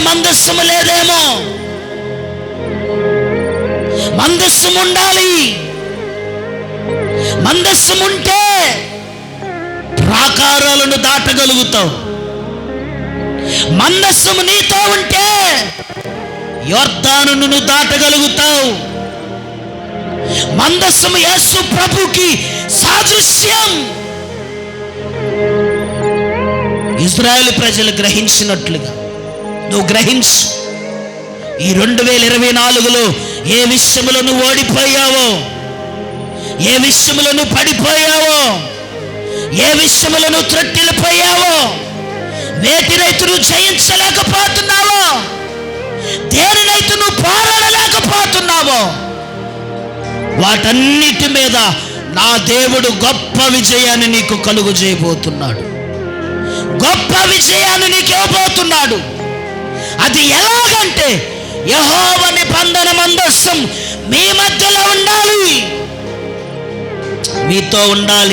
మందస్సము లేదేమో. మందస్సం ఉండాలి మందస్సం ఉంటే ప్రాకారాలను దాటగలుగుతావు. మందస్సము నీతో ఉంటే యోర్ధాను నువ్వు దాటగలుగుతావు. మందస్సము యేసు ప్రభుకి సాదృశ్యం. ఇజ్రాయెల్ ప్రజలు గ్రహించినట్లుగా నువ్వు గ్రహించు. ఈ రెండు వేల ఇరవై నాలుగులో ఏ విషయంలో నువ్వు ఓడిపోయావో ఏ విషయంలో నువ్వు పడిపోయావో ఏ విషయంలో నువ్వు త్రొట్టిల్లిపోయావో వేటినైతే నువ్వు జయించలేకపోతున్నావో దేనినైతే నువ్వు పోరాడలేకపోతున్నావో వాటన్నిటి మీద నా దేవుడు గొప్ప విజయాన్ని నీకు కలుగు చేయబోతున్నాడు. గొప్ప విజయాన్ని నీకు ఇవ్వబోతున్నాడు. అది ఎలాగంటే యహోవ నిబంధన మందస్సం మీ మధ్యలో ఉండాలి. మీతో ఉండాలి.